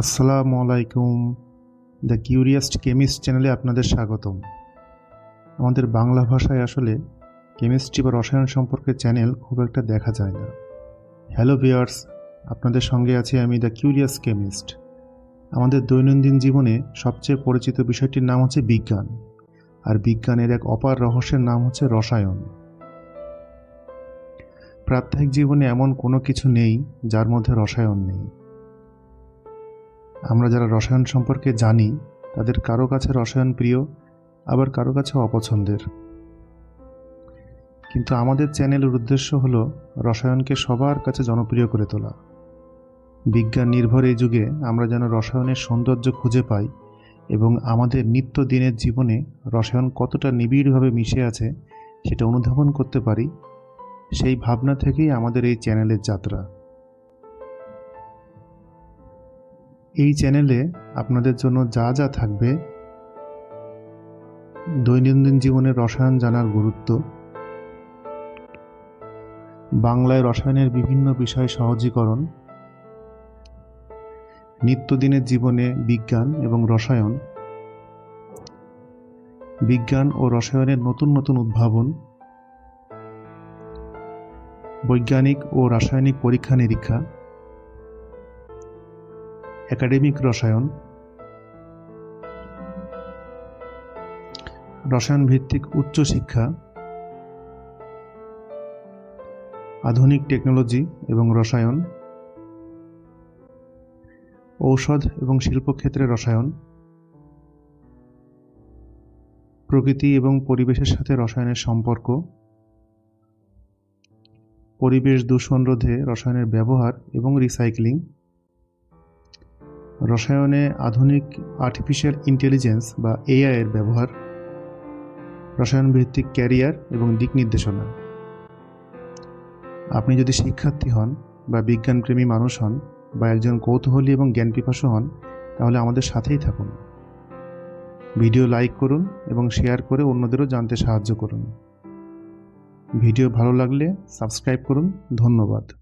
আসসালামু আলাইকুম। The curious chemist চ্যানেলে আপনাদের স্বাগতম। আমাদের বাংলা ভাষায় আসলে কেমিস্ট্রি বা রসায়ন সম্পর্কে চ্যানেল খুব একটা দেখা যায় না। হ্যালো ভিওয়ার্স আপনাদের সঙ্গে আছি আমি দ্য কিউরিয়াস কেমিস্ট। আমাদের দৈনন্দিন জীবনে সবচেয়ে পরিচিত বিষয়টির নাম হচ্ছে বিজ্ঞান। আর বিজ্ঞানের এক অপার রহস্যের নাম হচ্ছে রসায়ন। প্রাত্যহিক জীবনে এমন কোনো কিছু নেই যার মধ্যে রসায়ন নেই। আমরা যারা রসায়ন সম্পর্কে জানি, তাদের কারও কাছে রসায়ন প্রিয়, আবার কারও কাছে অপছন্দের। কিন্তু আমাদের চ্যানেলের উদ্দেশ্য হলো রসায়নকে সবার কাছে জনপ্রিয় করে তোলা। বিজ্ঞান নির্ভর এই যুগে আমরা যেন রসায়নের সৌন্দর্য খুঁজে পাই এবং আমাদের নিত্য দিনের জীবনে রসায়ন কতটা নিবিড়ভাবে মিশে আছে সেটা অনুধাবন করতে পারি, সেই ভাবনা থেকেই আমাদের এই চ্যানেলের যাত্রা। এই চ্যানেলে আপনাদের জন্য যা যা থাকবে, দৈনন্দিন জীবনে রসায়ন জানার গুরুত্ব, বাংলায় রসায়নের বিভিন্ন বিষয় সহজীকরণ, নিত্যদিনের জীবনে বিজ্ঞান এবং রসায়ন, বিজ্ঞান ও রসায়নের নতুন নতুন উদ্ভাবন, বৈজ্ঞানিক ও রাসায়নিক পরীক্ষা নিরীক্ষা একাডেমিক রসায়ন রসায়ন ভিত্তিক উচ্চশিক্ষা আধুনিক টেকনোলজি এবং রসায়ন, ঔষধ এবং শিল্পক্ষেত্রে রসায়ন, প্রকৃতি এবং পরিবেশের সাথে রসায়নের সম্পর্ক, পরিবেশ দূষণ রোধে রসায়নের ব্যবহার এবং রিসাইক্লিং রসায়নে আধুনিক আর্টিফিশিয়াল ইন্টেলিজেন্স বা এআই এর ব্যবহার রসায়ন ভিত্তিক ক্যারিয়ার এবং দিক নির্দেশনা। আপনি যদি শিক্ষার্থী হন বা বিজ্ঞানপ্রেমী মানুষ হন বা একজন কৌতূহলী এবং জ্ঞান পিপাসু হন, তাহলে আমাদের সাথেই থাকুন। ভিডিও লাইক করুন এবং শেয়ার করে অন্যদেরও জানতে সাহায্য করুন। ভিডিও ভালো লাগলে সাবস্ক্রাইব করুন। ধন্যবাদ।